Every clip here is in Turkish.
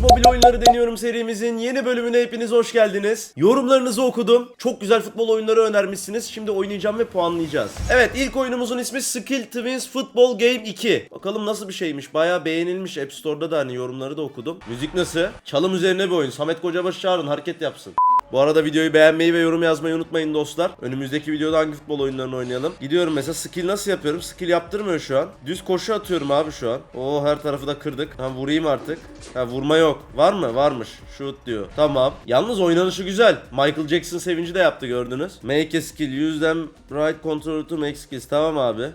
mobil oyunları deniyorum serimizin yeni bölümüne hepiniz hoş geldiniz. Yorumlarınızı okudum. Çok güzel futbol oyunları önermişsiniz. Şimdi oynayacağım ve puanlayacağız. Evet ilk oyunumuzun ismi Skill Twins Football Game 2. Bakalım nasıl bir şeymiş. Bayağı beğenilmiş. App Store'da da hani yorumları da okudum. Müzik nasıl? Çalım üzerine bir oyun. Samet Kocabaşı çağırın hareket yapsın. Bu arada videoyu beğenmeyi ve yorum yazmayı unutmayın dostlar. Önümüzdeki videoda hangi futbol oyunlarını oynayalım? Gidiyorum mesela skill nasıl yapıyorum? Skill yaptırmıyor şu an. Düz koşu atıyorum abi şu an. Oo her tarafı da kırdık. Ha vurayım artık. Ha vurma yok. Var mı? Varmış. Shoot diyor. Tamam. Yalnız oynanışı güzel. Michael Jackson sevinci de yaptı gördünüz. Make a skill. Use them right control to make skills. Tamam abi.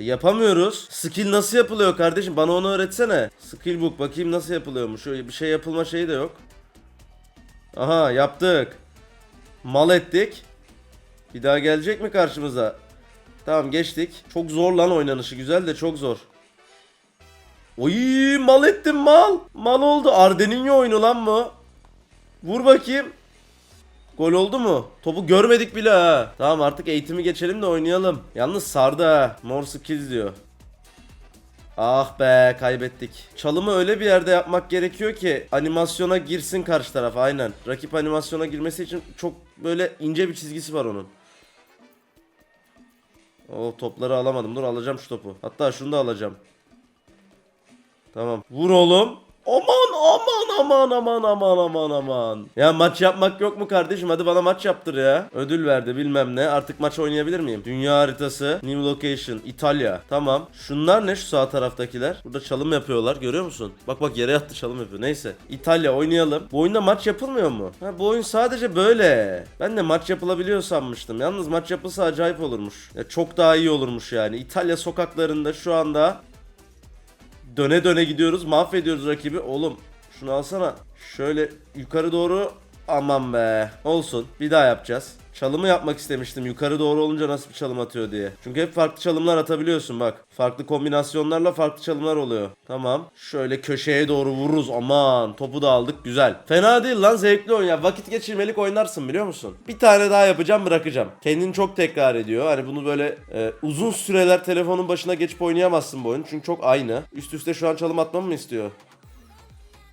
E, Yapamıyoruz. Skill nasıl yapılıyor kardeşim? Bana onu öğretsene. Skill book bakayım nasıl yapılıyormuş. Bir şey yapılma şeyi de yok. Aha yaptık. Mal ettik. Bir daha gelecek mi karşımıza? Tamam geçtik. Çok zor lan oynanışı. Güzel de çok zor. Oy mal ettim mal. Mal oldu. Ardeninho oyunu lan bu. Vur bakayım. Gol oldu mu? Topu görmedik bile ha. Tamam artık eğitimi geçelim de oynayalım. Yalnız sardı ha. More skills diyor. Ah be kaybettik. Çalımı öyle bir yerde yapmak gerekiyor ki animasyona girsin karşı taraf aynen. Rakip animasyona girmesi için çok böyle ince bir çizgisi var onun. O topları alamadım. Dur alacağım şu topu. Hatta şunu da alacağım. Tamam. Vur oğlum. Aman aman aman aman aman aman aman. Ya maç yapmak yok mu kardeşim? Hadi bana maç yaptır ya. Ödül verdi bilmem ne. Artık maç oynayabilir miyim? Dünya haritası. New location. İtalya. Tamam. Şunlar ne şu sağ taraftakiler? Burada çalım yapıyorlar. Görüyor musun? Bak bak yere yattı çalım yapıyor. Neyse. İtalya oynayalım. Bu oyunda maç yapılmıyor mu? Ha bu oyun sadece böyle. Ben de maç yapılabiliyor sanmıştım. Yalnız maç yapılsa acayip olurmuş. Ya çok daha iyi olurmuş yani. İtalya sokaklarında şu anda Döne döne gidiyoruz. Mahvediyoruz rakibi. Oğlum şunu alsana. Şöyle yukarı doğru. Aman be. Olsun. Bir daha yapacağız. Çalımı yapmak istemiştim. Yukarı doğru olunca nasıl bir çalım atıyor diye. Çünkü hep farklı çalımlar atabiliyorsun bak. Farklı kombinasyonlarla farklı çalımlar oluyor. Tamam. Şöyle köşeye doğru vururuz. Aman. Topu da aldık. Güzel. Fena değil lan. Zevkli oyun ya. Vakit geçirmelik oynarsın biliyor musun? Bir tane daha yapacağım bırakacağım. Kendini çok tekrar ediyor. Hani bunu böyle e, uzun süreler telefonun başına geçip oynayamazsın bu oyunu. Çünkü çok aynı. Üst üste şu an çalım atmamı mı istiyor?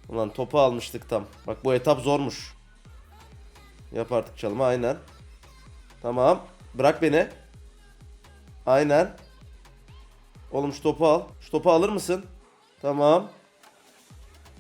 Ulan topu almıştık tam. Bak bu etap zormuş. Yap artık çalımı aynen. Tamam. Bırak beni. Aynen. Oğlum şu topu al. Şu topu alır mısın? Tamam.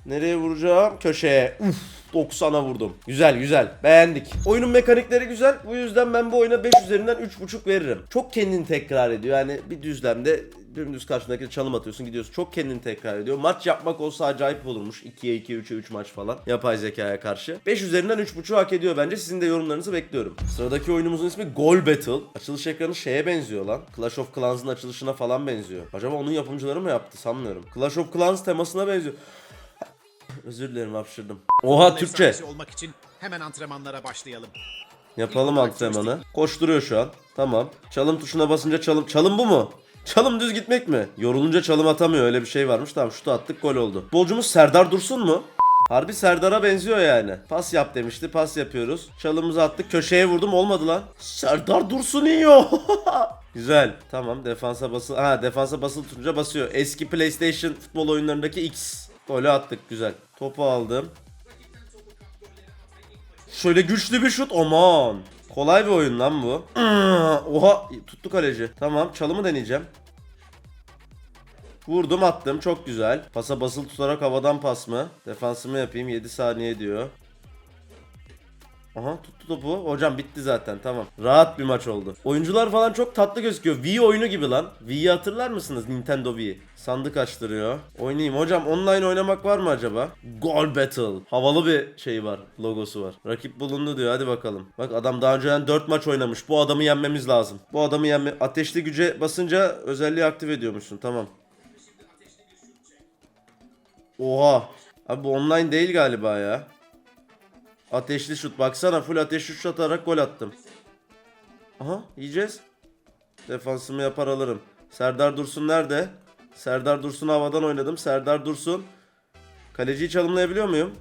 Nereye vuracağım? Köşeye. Uf. 90'a vurdum. Güzel güzel. Beğendik. Oyunun mekanikleri güzel. Bu yüzden ben bu oyuna 5 üzerinden 3.5 veririm. Çok kendini tekrar ediyor. Yani bir düzlemde dümdüz karşındaki çalım atıyorsun gidiyorsun. Çok kendini tekrar ediyor. Maç yapmak olsa acayip olurmuş. 2'ye 2, 3'e 3 maç falan. Yapay zekaya karşı. 5 üzerinden 3.5 hak ediyor bence. Sizin de yorumlarınızı bekliyorum. Sıradaki oyunumuzun ismi Goal Battle. Açılış ekranı şeye benziyor lan. Clash of Clans'ın açılışına falan benziyor. Acaba onun yapımcıları mı yaptı sanmıyorum. Clash of Clans temasına benziyor. Özür dilerim hapşırdım. Oha Türkçe. efsanesi olmak için hemen antrenmanlara başlayalım. Yapalım antrenmanı. Koşturuyor şu an. Tamam. Çalım tuşuna basınca çalım. Çalım bu mu? Çalım düz gitmek mi? Yorulunca çalım atamıyor öyle bir şey varmış. Tamam şutu attık gol oldu. Bolcumuz Serdar Dursun mu? Harbi Serdar'a benziyor yani. Pas yap demişti. Pas yapıyoruz. Çalımımızı attık. Köşeye vurdum olmadı lan. Serdar Dursun yiyor. Güzel. Tamam defansa basıl. Ha defansa basılı tutunca basıyor. Eski PlayStation futbol oyunlarındaki X. Golü attık güzel. Topu aldım. Şöyle güçlü bir şut. Aman. Kolay bir oyun lan bu. Oha tuttu kaleci. Tamam çalımı deneyeceğim. Vurdum attım çok güzel. Pasa basılı tutarak havadan pas mı? Defansımı yapayım 7 saniye diyor. Aha tuttu topu. Hocam bitti zaten tamam. Rahat bir maç oldu. Oyuncular falan çok tatlı gözüküyor. Wii oyunu gibi lan. Wii'yi hatırlar mısınız? Nintendo Wii. Sandık açtırıyor. Oynayayım. Hocam online oynamak var mı acaba? Goal Battle. Havalı bir şey var. Logosu var. Rakip bulundu diyor. Hadi bakalım. Bak adam daha önceden 4 maç oynamış. Bu adamı yenmemiz lazım. Bu adamı yenme... Ateşli güce basınca özelliği aktif ediyormuşsun. Tamam. Oha. Abi bu online değil galiba ya. Ateşli şut. Baksana full ateşli şut atarak gol attım. Aha yiyeceğiz. Defansımı yapar alırım. Serdar Dursun nerede? Serdar Dursun havadan oynadım. Serdar Dursun. Kaleciyi çalımlayabiliyor muyum?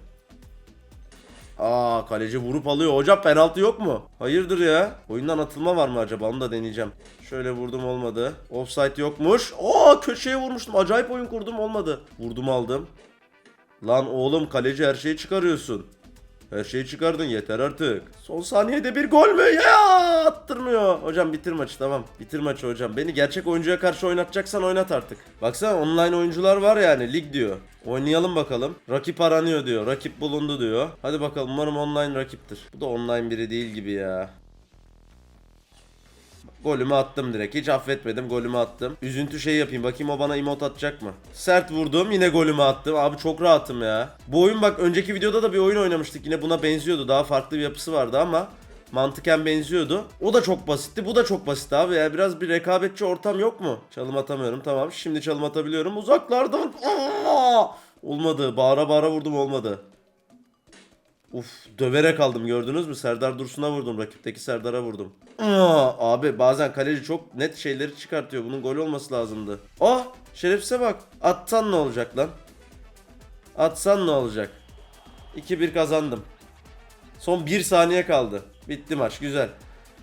Aa kaleci vurup alıyor. Hocam penaltı yok mu? Hayırdır ya? Oyundan atılma var mı acaba? Onu da deneyeceğim. Şöyle vurdum olmadı. Offside yokmuş. Aa köşeye vurmuştum. Acayip oyun kurdum olmadı. Vurdum aldım. Lan oğlum kaleci her şeyi çıkarıyorsun. Her şeyi çıkardın yeter artık. Son saniyede bir gol mü? Ya attırmıyor. Hocam bitir maçı tamam. Bitir maçı hocam. Beni gerçek oyuncuya karşı oynatacaksan oynat artık. Baksana online oyuncular var yani lig diyor. Oynayalım bakalım. Rakip aranıyor diyor. Rakip bulundu diyor. Hadi bakalım umarım online rakiptir. Bu da online biri değil gibi ya. Golümü attım direkt. Hiç affetmedim. Golümü attım. Üzüntü şey yapayım. Bakayım o bana emot atacak mı? Sert vurdum. Yine golümü attım. Abi çok rahatım ya. Bu oyun bak önceki videoda da bir oyun oynamıştık. Yine buna benziyordu. Daha farklı bir yapısı vardı ama mantıken benziyordu. O da çok basitti. Bu da çok basit abi. Ya biraz bir rekabetçi ortam yok mu? Çalım atamıyorum. Tamam. Şimdi çalım atabiliyorum. Uzaklardan. Olmadı. Bağıra bağıra vurdum olmadı. Uf döverek aldım gördünüz mü? Serdar Dursun'a vurdum. Rakipteki Serdar'a vurdum. Aa, abi bazen kaleci çok net şeyleri çıkartıyor. Bunun gol olması lazımdı. Ah şerefsize bak. Atsan ne olacak lan? Atsan ne olacak? 2-1 kazandım. Son 1 saniye kaldı. Bitti maç güzel.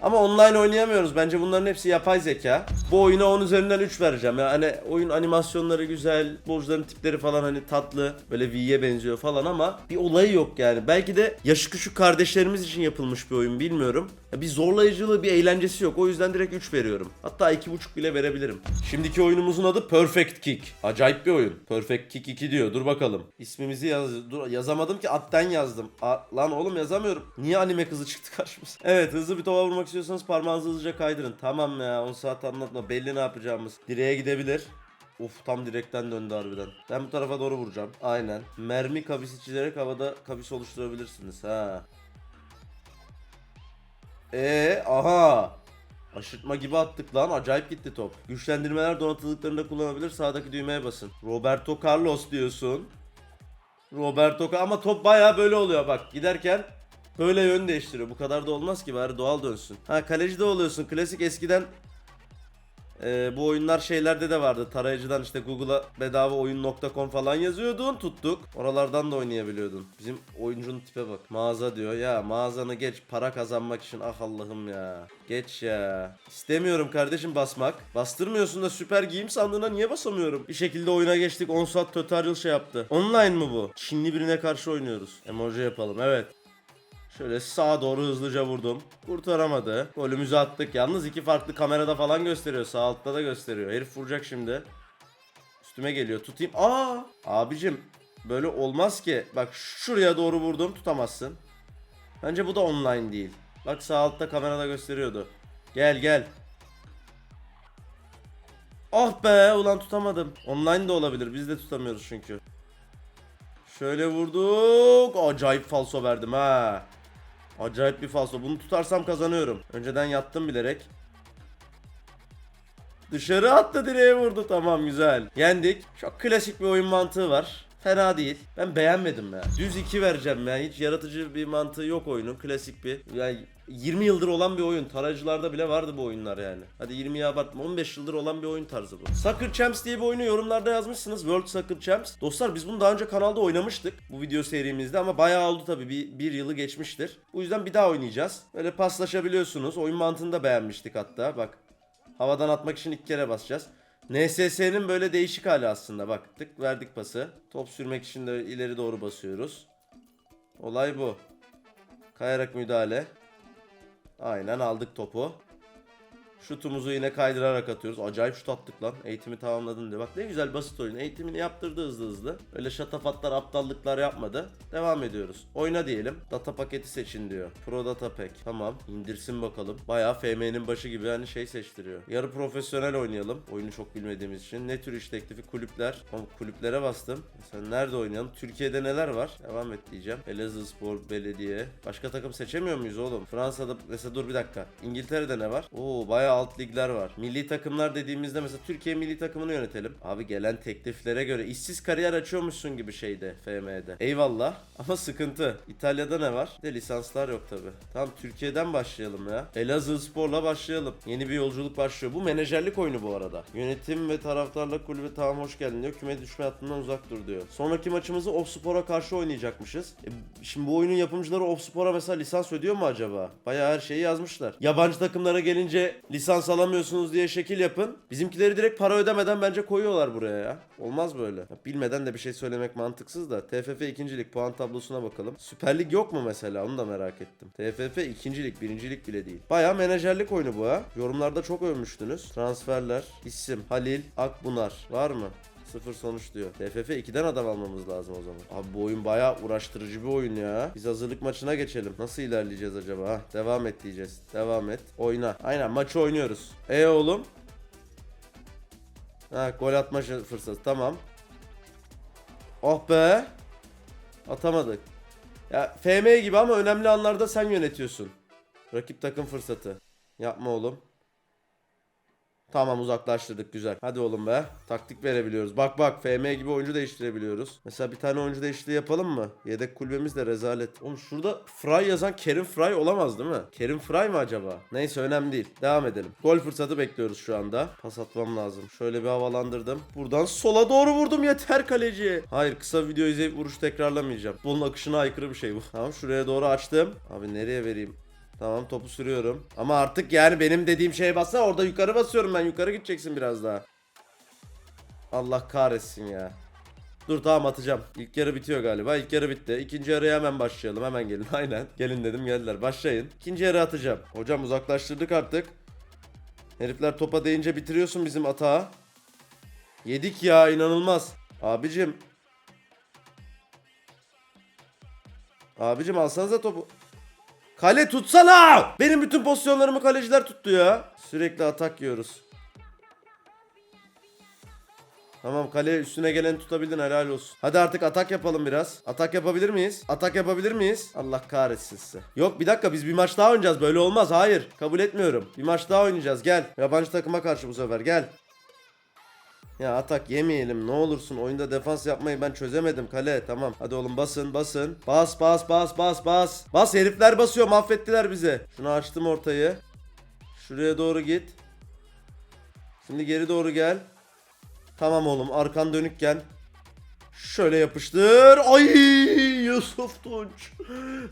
Ama online oynayamıyoruz. Bence bunların hepsi yapay zeka. Bu oyuna 10 üzerinden 3 vereceğim. Yani oyun animasyonları güzel, futbolcuların tipleri falan hani tatlı, böyle V'ye benziyor falan ama bir olayı yok yani. Belki de yaşı küçük kardeşlerimiz için yapılmış bir oyun bilmiyorum. Ya bir zorlayıcılığı, bir eğlencesi yok. O yüzden direkt 3 veriyorum. Hatta 2.5 bile verebilirim. Şimdiki oyunumuzun adı Perfect Kick. Acayip bir oyun. Perfect Kick 2 diyor. Dur bakalım. İsmimizi yaz Dur, yazamadım ki atten yazdım. A- lan oğlum yazamıyorum. Niye anime kızı çıktı karşımıza? Evet hızlı bir topa vurmak istiyorsanız parmağınızı hızlıca kaydırın. Tamam ya 10 saat anlatma. Belli ne yapacağımız. Direğe gidebilir. Uf tam direkten döndü harbiden. Ben bu tarafa doğru vuracağım. Aynen. Mermi kabisi çizerek havada kabis oluşturabilirsiniz. Ha. Ee, aha. Aşırtma gibi attık lan. Acayip gitti top. Güçlendirmeler donatıldıklarında kullanabilir. Sağdaki düğmeye basın. Roberto Carlos diyorsun. Roberto ama top baya böyle oluyor bak. Giderken böyle yön değiştiriyor. Bu kadar da olmaz ki bari doğal dönsün. Ha kaleci de oluyorsun. Klasik eskiden ee, bu oyunlar şeylerde de vardı. Tarayıcıdan işte Google'a bedava oyun.com falan yazıyordun tuttuk. Oralardan da oynayabiliyordun. Bizim oyuncunun tipe bak. Mağaza diyor. Ya mağazanı geç para kazanmak için. Ah Allah'ım ya. Geç ya. İstemiyorum kardeşim basmak. Bastırmıyorsun da süper giyim sandığına niye basamıyorum? Bir şekilde oyuna geçtik. 10 saat tutorial şey yaptı. Online mı bu? Çinli birine karşı oynuyoruz. Emoji yapalım evet. Şöyle sağa doğru hızlıca vurdum. Kurtaramadı. Golümüzü attık. Yalnız iki farklı kamerada falan gösteriyor. Sağ altta da gösteriyor. Herif vuracak şimdi. Üstüme geliyor. Tutayım. Aa! Abicim böyle olmaz ki. Bak şuraya doğru vurdum tutamazsın. Bence bu da online değil. Bak sağ altta kamerada gösteriyordu. Gel gel. Ah be ulan tutamadım. Online de olabilir. Biz de tutamıyoruz çünkü. Şöyle vurduk. Acayip falso verdim ha. Acayip bir falso. Bunu tutarsam kazanıyorum. Önceden yattım bilerek. Dışarı attı direğe vurdu. Tamam güzel. Yendik. Çok klasik bir oyun mantığı var. Fena değil. Ben beğenmedim ya. Düz 2 vereceğim ya. Hiç yaratıcı bir mantığı yok oyunun. Klasik bir. Yani 20 yıldır olan bir oyun. Tarayıcılarda bile vardı bu oyunlar yani. Hadi 20'ye abartma. 15 yıldır olan bir oyun tarzı bu. Soccer Champs diye bir oyunu yorumlarda yazmışsınız. World Soccer Champs. Dostlar biz bunu daha önce kanalda oynamıştık. Bu video serimizde ama bayağı oldu tabii. Bir, bir yılı geçmiştir. Bu yüzden bir daha oynayacağız. Böyle paslaşabiliyorsunuz. Oyun mantığını da beğenmiştik hatta. Bak. Havadan atmak için iki kere basacağız. NSS'nin böyle değişik hali aslında. Bak tık verdik pası. Top sürmek için de ileri doğru basıyoruz. Olay bu. Kayarak müdahale. Aynen aldık topu. Şutumuzu yine kaydırarak atıyoruz. Acayip şut attık lan. Eğitimi tamamladın diyor. Bak ne güzel basit oyun. Eğitimini yaptırdı hızlı hızlı. Öyle şatafatlar, aptallıklar yapmadı. Devam ediyoruz. Oyna diyelim. Data paketi seçin diyor. Pro Data Pack. Tamam. indirsin bakalım. Bayağı FM'nin başı gibi hani şey seçtiriyor. Yarı profesyonel oynayalım. Oyunu çok bilmediğimiz için. Ne tür iş teklifi? Kulüpler. Tamam kulüplere bastım. Sen nerede oynayalım? Türkiye'de neler var? Devam et diyeceğim. Elazığ Spor Belediye. Başka takım seçemiyor muyuz oğlum? Fransa'da mesela dur bir dakika. İngiltere'de ne var? Oo bayağı alt ligler var. Milli takımlar dediğimizde mesela Türkiye milli takımını yönetelim. Abi gelen tekliflere göre işsiz kariyer açıyormuşsun gibi şeyde FM'de. Eyvallah ama sıkıntı. İtalya'da ne var? De lisanslar yok tabi. Tamam Türkiye'den başlayalım ya. Elazığ Spor'la başlayalım. Yeni bir yolculuk başlıyor. Bu menajerlik oyunu bu arada. Yönetim ve taraftarla kulübe tamam hoş geldin diyor. Küme düşme hattından uzak dur diyor. Sonraki maçımızı Offspor'a karşı oynayacakmışız. E, şimdi bu oyunun yapımcıları Offspor'a mesela lisans ödüyor mu acaba? Bayağı her şeyi yazmışlar. Yabancı takımlara gelince lisans lisans alamıyorsunuz diye şekil yapın. Bizimkileri direkt para ödemeden bence koyuyorlar buraya ya. Olmaz böyle. Ya bilmeden de bir şey söylemek mantıksız da. TFF ikincilik puan tablosuna bakalım. Süper Lig yok mu mesela? Onu da merak ettim. TFF ikincilik, birincilik bile değil. Baya menajerlik oyunu bu ha. Yorumlarda çok övmüştünüz. Transferler, isim, Halil, Akbunar. Var mı? Sıfır sonuç diyor. TFF 2'den adam almamız lazım o zaman. Abi bu oyun bayağı uğraştırıcı bir oyun ya. Biz hazırlık maçına geçelim. Nasıl ilerleyeceğiz acaba? Ha, devam et diyeceğiz. Devam et. Oyna. Aynen maçı oynuyoruz. E oğlum. Ha gol atma fırsatı. Tamam. Oh be. Atamadık. Ya FM gibi ama önemli anlarda sen yönetiyorsun. Rakip takım fırsatı. Yapma oğlum. Tamam uzaklaştırdık güzel. Hadi oğlum be. Taktik verebiliyoruz. Bak bak FM gibi oyuncu değiştirebiliyoruz. Mesela bir tane oyuncu değişikliği yapalım mı? Yedek kulübemiz de rezalet. Oğlum şurada Fry yazan Kerim Fry olamaz değil mi? Kerim Fry mı acaba? Neyse önemli değil. Devam edelim. Gol fırsatı bekliyoruz şu anda. Pas atmam lazım. Şöyle bir havalandırdım. Buradan sola doğru vurdum yeter kaleci. Hayır kısa video izleyip vuruş tekrarlamayacağım. Bunun akışına aykırı bir şey bu. Tamam şuraya doğru açtım. Abi nereye vereyim? Tamam topu sürüyorum. Ama artık yani benim dediğim şeye bassa orada yukarı basıyorum ben. Yukarı gideceksin biraz daha. Allah kahretsin ya. Dur tamam atacağım. İlk yarı bitiyor galiba. İlk yarı bitti. İkinci yarıya hemen başlayalım. Hemen gelin. Aynen. Gelin dedim geldiler. Başlayın. İkinci yarı atacağım. Hocam uzaklaştırdık artık. Herifler topa değince bitiriyorsun bizim atağı. Yedik ya inanılmaz. Abicim. Abicim alsanıza topu. Kale tutsana! Benim bütün pozisyonlarımı kaleciler tuttu ya. Sürekli atak yiyoruz. Tamam kale üstüne geleni tutabildin helal olsun. Hadi artık atak yapalım biraz. Atak yapabilir miyiz? Atak yapabilir miyiz? Allah kahretsin size. Yok bir dakika biz bir maç daha oynayacağız. Böyle olmaz. Hayır. Kabul etmiyorum. Bir maç daha oynayacağız. Gel. Yabancı takıma karşı bu sefer. Gel. Ya atak yemeyelim. Ne olursun oyunda defans yapmayı ben çözemedim kale. Tamam. Hadi oğlum basın basın. Bas bas bas bas bas. Bas herifler basıyor. Mahvettiler bizi. Şunu açtım ortayı. Şuraya doğru git. Şimdi geri doğru gel. Tamam oğlum arkan dönükken şöyle yapıştır. Ay Yusuf Tunç.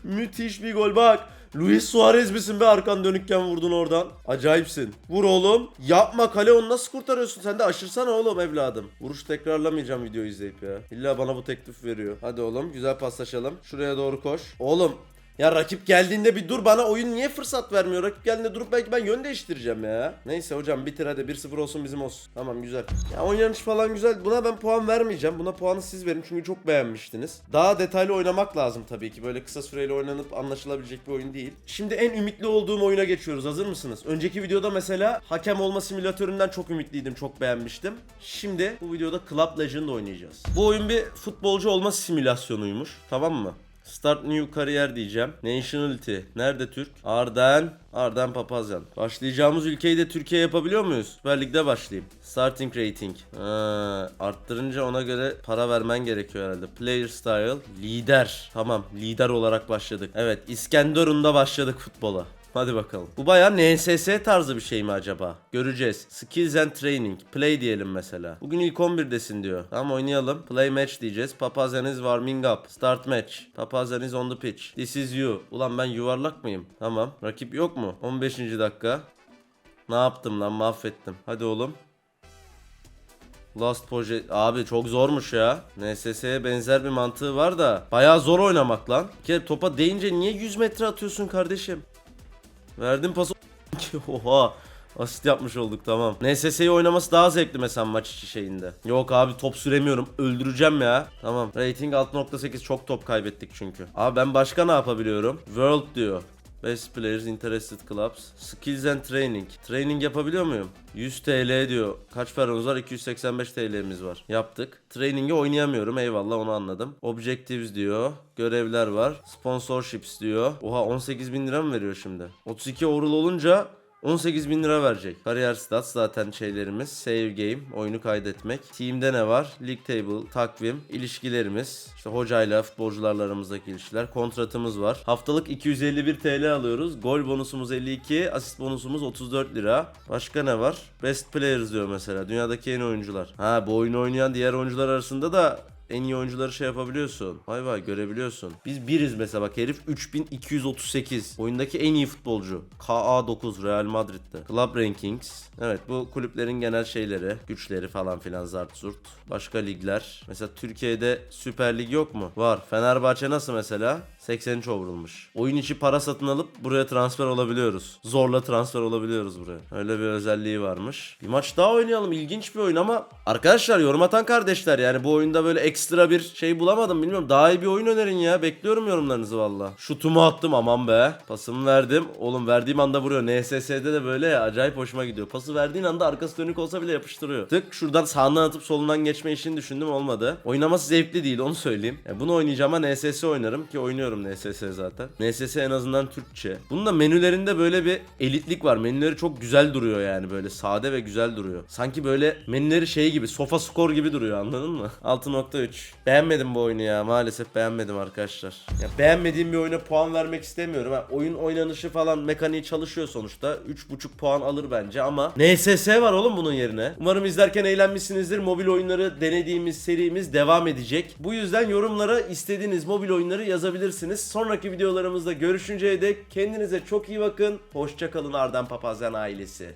Müthiş bir gol. Bak Luis Suarez misin be arkan dönükken vurdun oradan. Acayipsin. Vur oğlum. Yapma kale onu nasıl kurtarıyorsun? Sen de aşırsana oğlum evladım. Vuruş tekrarlamayacağım video izleyip ya. İlla bana bu teklif veriyor. Hadi oğlum güzel paslaşalım. Şuraya doğru koş. Oğlum ya rakip geldiğinde bir dur bana oyun niye fırsat vermiyor? Rakip geldiğinde durup belki ben yön değiştireceğim ya. Neyse hocam bitir hadi 1-0 olsun bizim olsun. Tamam güzel. Ya oynanış falan güzel. Buna ben puan vermeyeceğim. Buna puanı siz verin çünkü çok beğenmiştiniz. Daha detaylı oynamak lazım tabii ki. Böyle kısa süreyle oynanıp anlaşılabilecek bir oyun değil. Şimdi en ümitli olduğum oyuna geçiyoruz. Hazır mısınız? Önceki videoda mesela hakem olma simülatöründen çok ümitliydim. Çok beğenmiştim. Şimdi bu videoda Club Legend oynayacağız. Bu oyun bir futbolcu olma simülasyonuymuş. Tamam mı? Start new kariyer diyeceğim. Nationality. Nerede Türk? Arden. Arden Papazyan. Başlayacağımız ülkeyi de Türkiye yapabiliyor muyuz? Süper Lig'de başlayayım. Starting rating. Ha, arttırınca ona göre para vermen gerekiyor herhalde. Player style. Lider. Tamam. Lider olarak başladık. Evet. İskenderun'da başladık futbola. Hadi bakalım. Bu bayağı NSS tarzı bir şey mi acaba? Göreceğiz. Skills and Training. Play diyelim mesela. Bugün ilk 11'desin diyor. Tamam oynayalım. Play match diyeceğiz. Papazyan is warming up. Start match. Papazyan is on the pitch. This is you. Ulan ben yuvarlak mıyım? Tamam. Rakip yok mu? 15. dakika. Ne yaptım lan mahvettim. Hadi oğlum. Last Project abi çok zormuş ya. NSS'ye benzer bir mantığı var da bayağı zor oynamak lan. Bir kere topa değince niye 100 metre atıyorsun kardeşim? Verdim pası Oha. Asist yapmış olduk tamam. NSS'yi oynaması daha zevkli mesela maç içi şeyinde. Yok abi top süremiyorum. Öldüreceğim ya. Tamam. Rating 6.8 çok top kaybettik çünkü. Abi ben başka ne yapabiliyorum? World diyor. Best Players Interested Clubs. Skills and Training. Training yapabiliyor muyum? 100 TL diyor. Kaç paramız var? 285 TL'miz var. Yaptık. Training'i oynayamıyorum. Eyvallah onu anladım. Objectives diyor. Görevler var. Sponsorships diyor. Oha 18 bin lira mı veriyor şimdi? 32 overall olunca 18 bin lira verecek. Kariyer stats zaten şeylerimiz. Save game, oyunu kaydetmek. Team'de ne var? League table, takvim, ilişkilerimiz. İşte hocayla, futbolcularla aramızdaki ilişkiler. Kontratımız var. Haftalık 251 TL alıyoruz. Gol bonusumuz 52, asist bonusumuz 34 lira. Başka ne var? Best players diyor mesela. Dünyadaki en oyuncular. Ha bu oyunu oynayan diğer oyuncular arasında da en iyi oyuncuları şey yapabiliyorsun. Vay vay görebiliyorsun. Biz biriz mesela bak herif 3238. Oyundaki en iyi futbolcu. KA9 Real Madrid'de. Club Rankings. Evet bu kulüplerin genel şeyleri, güçleri falan filan zart zurt. Başka ligler. Mesela Türkiye'de Süper Lig yok mu? Var. Fenerbahçe nasıl mesela? 83 overall'mış. Oyun içi para satın alıp buraya transfer olabiliyoruz. Zorla transfer olabiliyoruz buraya. Öyle bir özelliği varmış. Bir maç daha oynayalım. İlginç bir oyun ama arkadaşlar yorum atan kardeşler yani bu oyunda böyle ekstra bir şey bulamadım bilmiyorum. Daha iyi bir oyun önerin ya. Bekliyorum yorumlarınızı valla. Şutumu attım aman be. Pasımı verdim. Oğlum verdiğim anda vuruyor. NSS'de de böyle ya acayip hoşuma gidiyor. Pası verdiğin anda arkası dönük olsa bile yapıştırıyor. Tık şuradan sağından atıp solundan geçme işini düşündüm olmadı. Oynaması zevkli değil onu söyleyeyim. Yani bunu oynayacağım ama NSS oynarım ki oynuyorum NSS zaten. NSS en azından Türkçe. Bunun da menülerinde böyle bir elitlik var. Menüleri çok güzel duruyor yani böyle sade ve güzel duruyor. Sanki böyle menüleri şey gibi sofa skor gibi duruyor anladın mı? 6.3. Beğenmedim bu oyunu ya maalesef beğenmedim arkadaşlar. Ya beğenmediğim bir oyuna puan vermek istemiyorum. Ha, oyun oynanışı falan mekaniği çalışıyor sonuçta. 3.5 puan alır bence ama NSS var oğlum bunun yerine. Umarım izlerken eğlenmişsinizdir. Mobil oyunları denediğimiz serimiz devam edecek. Bu yüzden yorumlara istediğiniz mobil oyunları yazabilirsiniz. Sonraki videolarımızda görüşünceye dek kendinize çok iyi bakın. Hoşçakalın Arden Papazyan ailesi.